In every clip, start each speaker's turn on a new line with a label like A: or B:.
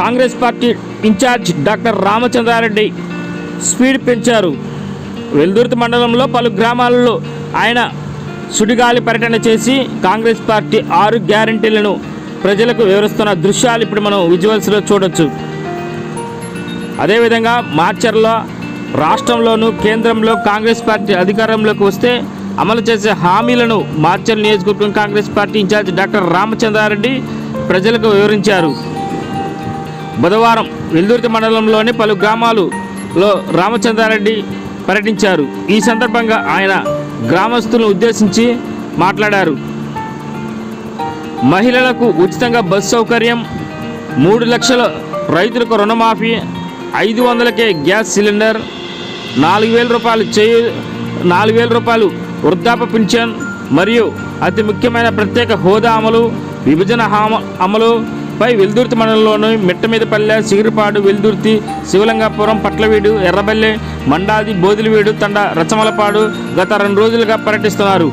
A: Congress party incharge doctor Ramachandra Reddy speed పెంచారు. వెల్దుర్తి మండలంలో పలు గ్రామాలలో ఆయన సుడిగాలి పర్యటన చేసి కాంగ్రెస్ పార్టీ ఆరు గ్యారంటీలను ప్రజలకు వివరిస్తున్న దృశ్యాలు ఇప్పుడు మనం విజువల్స్లో చూడొచ్చు. అదేవిధంగా మార్చర్ల రాష్ట్రంలోనూ కేంద్రంలో కాంగ్రెస్ పార్టీ అధికారంలోకి వస్తే అమలు చేసే హామీలను మార్చర్ నియోజకవర్గం Congress party incharge doctor Ramachandra Reddy ప్రజలకు వివరించారు. బుధవారం వెల్దుర్తి మండలంలోని పలు గ్రామాలలో రామచంద్రారెడ్డి పర్యటించారు. ఈ సందర్భంగా ఆయన గ్రామస్తులను ఉద్దేశించి మాట్లాడారు. మహిళలకు ఉచితంగా బస్ సౌకర్యం మూడు లక్షల రైతులకు రుణమాఫీ ఐదు వందలకే గ్యాస్ సిలిండర్ నాలుగు వేల రూపాయలు చేయి నాలుగు వేల రూపాయలు వృద్ధాప్య పింఛన్ మరియు అతి ముఖ్యమైన ప్రత్యేక హోదా అమలు విభజన హామ పై వెల్దుర్తి మండలంలోని మిట్టమీదపల్లె సిగిరిపాడు వెల్దుర్తి శివలింగాపురం పట్లవీడు ఎర్రబల్లె మండాది బోదిలివీడు తండ రచమలపాడు గత రెండు రోజులుగా పర్యటిస్తున్నారు.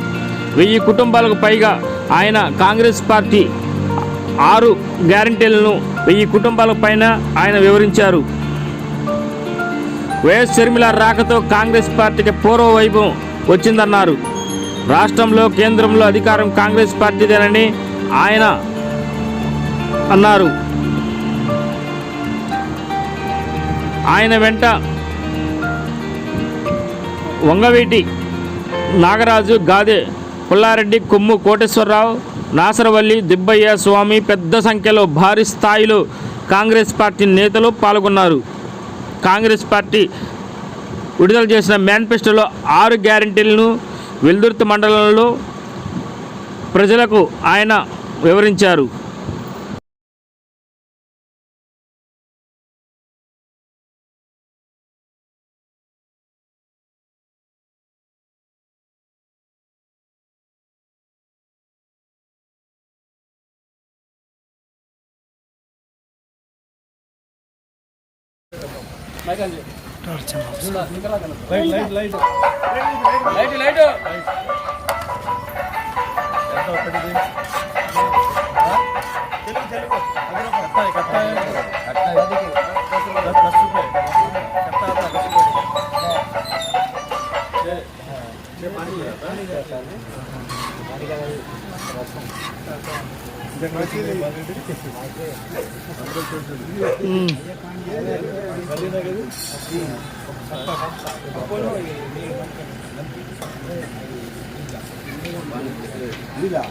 A: వెయ్యి కుటుంబాలకు పైగా ఆయన కాంగ్రెస్ పార్టీ ఆరు గ్యారంటీలను వెయ్యి కుటుంబాల పైన ఆయన వివరించారు. వైఎస్ షర్మిల రాకతో కాంగ్రెస్ పార్టీకి పూర్వ వైభవం వచ్చిందన్నారు. రాష్ట్రంలో కేంద్రంలో అధికారం కాంగ్రెస్ పార్టీదేనని ఆయన అన్నారు. ఆయన వెంట వంగవీటి నాగరాజు గాదే పుల్లారెడ్డి కొమ్ము కోటేశ్వరరావు నాసరవల్లి దిబ్బయ్య స్వామి పెద్ద సంఖ్యలో భారీ స్థాయిలో కాంగ్రెస్ పార్టీ నేతలు పాల్గొన్నారు. కాంగ్రెస్ పార్టీ విడుదల చేసిన మేనిఫెస్టోలో ఆరు గ్యారంటీలను వెల్దుర్తి మండలంలో ప్రజలకు ఆయన వివరించారు. Light light light. लीला